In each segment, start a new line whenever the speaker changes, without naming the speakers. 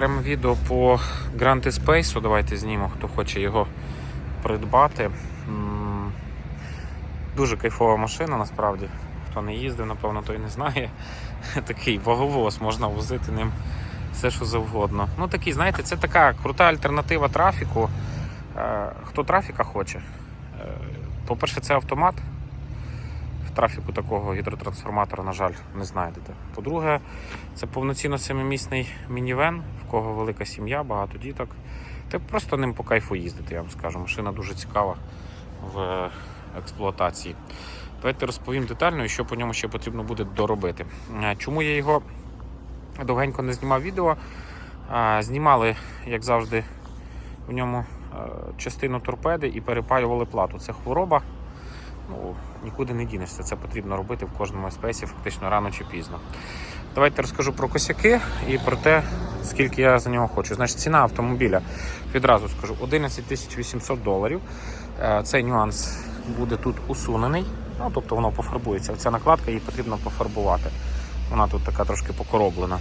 Прямо відео по Grand Space. Давайте знімемо, хто хоче його придбати. Дуже кайфова машина насправді. Хто не їздив, напевно, той не знає. Такий ваговоз, можна возити ним все, що завгодно. Ну такий, знаєте, це така крута альтернатива трафіку. Е, Хто трафіка хоче? Е, По-перше, це автомат. Трафіку такого гідротрансформатора, на жаль, не знайдете. По-друге, це повноцінно семимісний мінівен, в кого велика сім'я, багато діток. Ти просто ним по кайфу їздити, я вам скажу. Машина дуже цікава в експлуатації. Давайте розповім детально, що по ньому ще потрібно буде доробити. Е, Чому я його довгенько не знімав відео? Знімали, як завжди, в ньому е, частину торпеди і перепаювали плату. Це хвороба. Ну, нікуди не дінешся. Це потрібно робити в кожному спесі, фактично рано чи пізно. Давайте розкажу про косяки і про те, скільки я за нього хочу. Значить, ціна автомобіля відразу скажу 11 800 доларів. Е, Цей нюанс буде тут усунений. Ну, тобто воно пофарбується. Ця накладка її потрібно пофарбувати. Вона тут така трошки покороблена.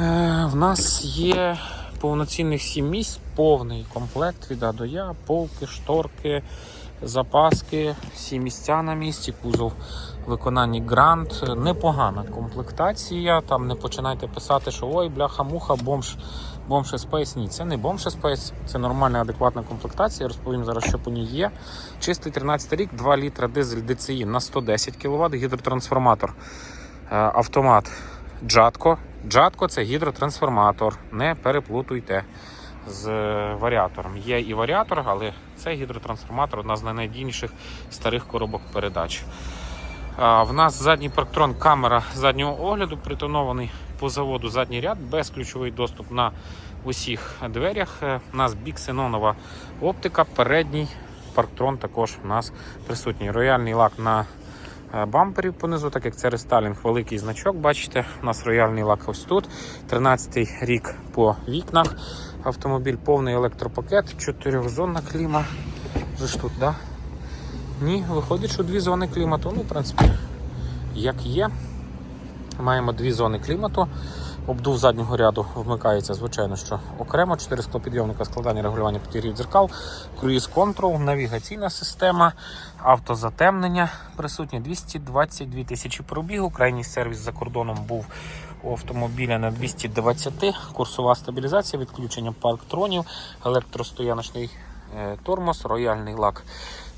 Е, В нас є повноцінних 7 місць, повний комплект від А до Я, полки, шторки, запаски, всі місця на місці, кузов виконанні грант. Непогана комплектація. Там не починайте писати, що ой, бляха-муха, бомж, бомж спейс. Ні, це не бомж спейс, це нормальна, адекватна комплектація. Я розповім зараз, що по ній є. Чистий 13 рік, 2 літра дизель DCI на 110 кВт, гідротрансформатор, Е, автомат Джатко. Джатко це гідротрансформатор. Не переплутуйте з е, варіатором. Є і варіатор, але це гідротрансформатор одна з найнадійніших старих коробок передач. В нас задній парктрон, камера заднього огляду, притонований по заводу задній ряд, безключовий доступ на усіх дверях. Е, У нас біксенонова оптика, передній парктрон також у нас присутній. Рояльний лак на е, бампері понизу, так як це рестайлінг, великий значок. Бачите, у нас рояльний лак ось тут. 13-й рік по вікнах. Автомобіль повний електропакет, чотирьохзонна кліма. Вже ж тут, да? Ні, виходить, що дві зони клімату. Ну, в принципі, як є. Маємо дві зони клімату. Обдув заднього ряду вмикається, звичайно, що окремо. 4 склопідйомника складання регулювання підігрів дзеркал, круїз контрол, навігаційна система, автозатемнення присутні 222 тисячі пробігу. Крайній сервіс за кордоном був у автомобіля на 220, курсова стабілізація, відключення парктронів, електростояночний е, тормоз, рояльний лак.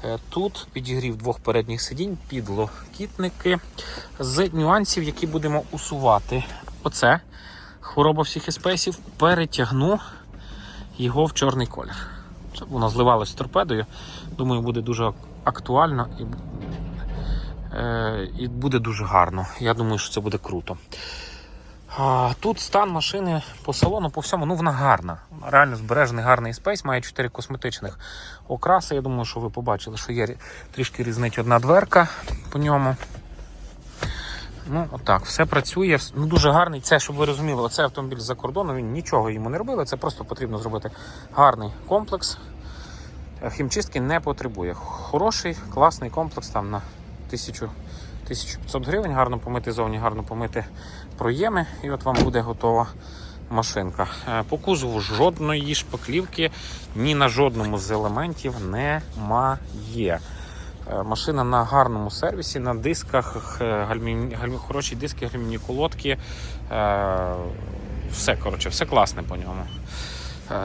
Е, Тут підігрів двох передніх сидінь, підлокітники з нюансів, які будемо усувати. Оце хвороба всіх еспейсів. Перетягну його в чорний колір. Щоб воно зливалось з торпедою. Думаю, буде дуже актуально і, е, і буде дуже гарно. Я думаю, що це буде круто. Тут стан машини по салону, по всьому, ну вона гарна. Реально збережений гарний спейс, має 4 косметичних окраси. Я думаю, що ви побачили, що є трішки різнить одна дверка по ньому. Ну, отак, все працює, ну дуже гарний. Це, щоб ви розуміли, оце автомобіль з-за кордону, він нічого йому не робили. Це просто потрібно зробити гарний комплекс. Е, Хімчистки не потребує. Хороший, класний комплекс там на 1000, 1500 гривень. Гарно помити зовні, гарно помити проєми, і от вам буде готова машинка. Е, По кузову жодної шпаклівки ні на жодному з елементів немає. Е, Машина на гарному сервісі, на дисках, гальмівні, гальмі, хороші диски, гальмівні колодки. Е, Все, коротше, все класне по ньому.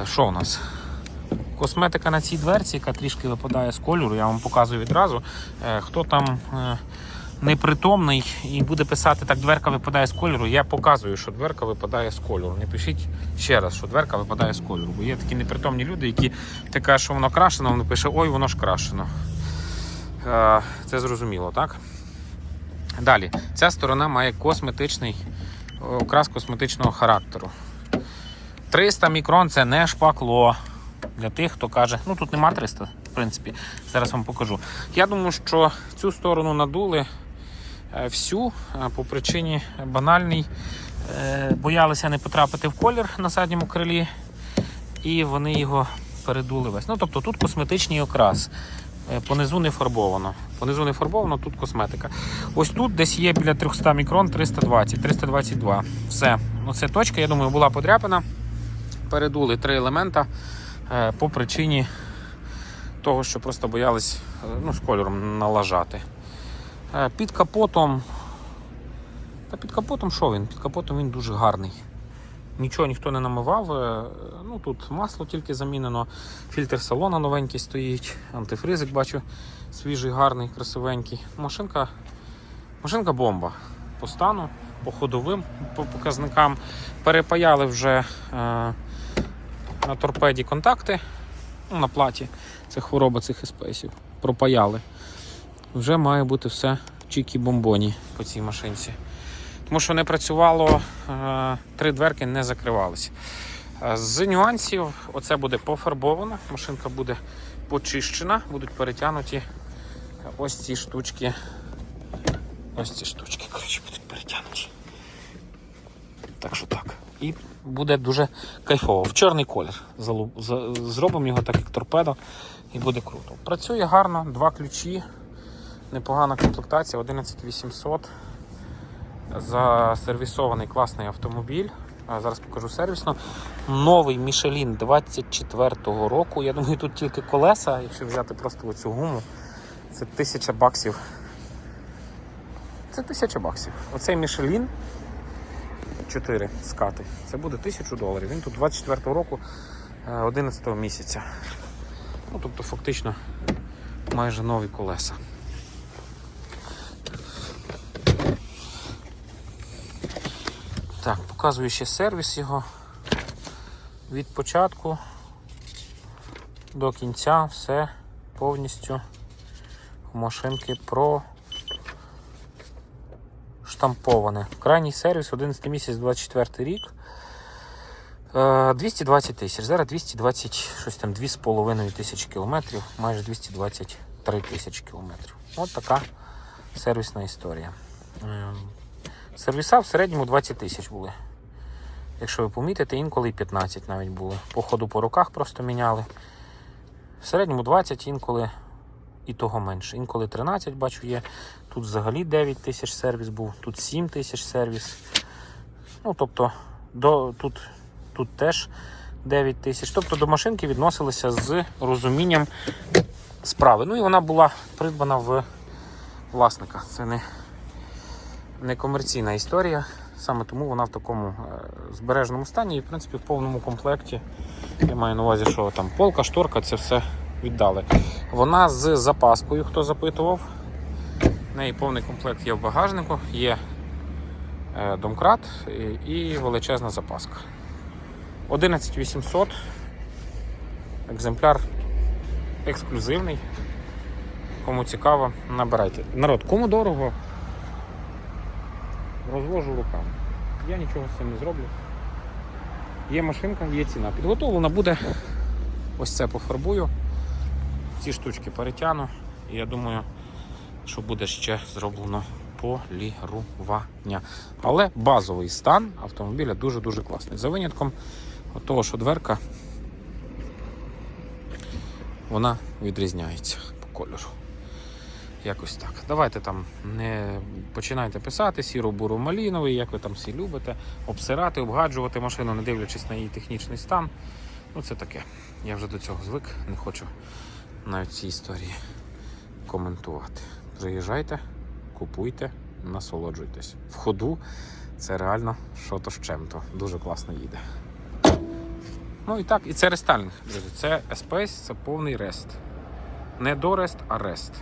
Що у нас? Косметика на цій дверці, яка трішки випадає з кольору, я вам показую відразу. Хто там непритомний і буде писати, так дверка випадає з кольору, я показую, що дверка випадає з кольору. Не пишіть ще раз, що дверка випадає з кольору. Бо є такі непритомні люди, які ти кажеш, що воно крашено, воно пише, ой, воно ж крашено. Е, Це зрозуміло, так? Далі, ця сторона має косметичний окрас косметичного характеру. 300 мікрон це не шпакло. Для тих, хто каже, ну тут нема 300, в принципі, зараз вам покажу. Я думаю, що цю сторону надули е, всю е, по причині банальній. Е, Боялися не потрапити в колір на задньому крилі, і вони його передули весь. Ну, тобто тут косметичний окрас. Е, Понизу не фарбовано. Понизу не фарбовано, тут косметика. Ось тут десь є біля 300 мікрон 320, 322. Все. Оце точка, я думаю, була подряпана. Передули три елемента е, по причині того, що просто боялись е, ну, з кольором налажати. Е, Під капотом. Та під капотом що він? Під капотом він дуже гарний. Нічого ніхто не намивав. е, Ну, тут масло тільки замінено, фільтр салона новенький стоїть, антифризик бачу свіжий, гарний, красивенький. Машинка, машинка бомба. По стану, по ходовим по показникам. Перепаяли вже е, на торпеді контакти. Ну, на платі. Це хвороба цих еспейсів. Пропаяли. Вже має бути все чікі-бомбоні по цій машинці. Тому що не працювало, е, три дверки не закривалися. Е, З нюансів, оце буде пофарбовано, машинка буде почищена, будуть перетягнуті ось ці штучки. Ось ці штучки, коротше, будуть перетягнуті. Так що так. І буде дуже кайфово. В чорний колір. Зробимо його так, як торпедо, і буде круто. Працює гарно, два ключі, непогана комплектація, 11800. Засервісований класний автомобіль. Зараз покажу сервісно. Новий Michelin 24-го року. Я думаю, тут тільки колеса, якщо взяти просто оцю гуму, це 1000 баксів. Це 1000 баксів. Оцей Michelin 4 скати. Це буде 1000 доларів. Він тут 24-го року, е, 11 місяця. Ну, тобто, фактично, майже нові колеса. Так, показую ще сервіс його. Від початку до кінця все повністю машинки про штамповане. Крайній сервіс 11 місяць 24 рік. Е, 220 тисяч. Зараз 220, щось там 2,5 тисячі кілометрів, майже 223 тисячі кілометрів. От така сервісна історія. Сервіса в середньому 20 тисяч були. Якщо ви помітите, інколи і 15 навіть були. По ходу по руках просто міняли. В середньому 20, інколи і того менше. Інколи 13, бачу, є. Тут взагалі 9 тисяч сервіс був, тут 7 тисяч сервіс. Ну, тобто, до, тут, тут теж 9 тисяч. Тобто до машинки відносилися з розумінням справи. Ну і вона була придбана в власника. Це не не комерційна історія. Саме тому вона в такому е, збереженому стані і, в принципі, в повному комплекті. Я маю на увазі, що там полка, шторка, це все віддали. Вона з запаскою, хто запитував. В неї повний комплект є в багажнику, є е, домкрат і величезна запаска. 11800. Екземпляр ексклюзивний. Кому цікаво, набирайте. Народ, кому дорого, розвожу руками. Я нічого з цим не зроблю. Є машинка, є ціна. Підготовлена буде. Ось це пофарбую. Ці штучки перетягну. І я думаю, що буде ще зроблено полірування. Але базовий стан автомобіля дуже-дуже класний. За винятком того, що дверка вона відрізняється по кольору. Якось так. Давайте там не починайте писати сіро буру маліновий, як ви там всі любите, обсирати, обгаджувати машину, не дивлячись на її технічний стан. Ну це таке. Я вже до цього звик, не хочу навіть ці історії коментувати. Приїжджайте, купуйте, насолоджуйтесь. В ходу це реально що-то з чим-то. Дуже класно їде. Ну і так, і це рестайлінг, друзі. Це SPS, це повний рест. Не до рест, а рест.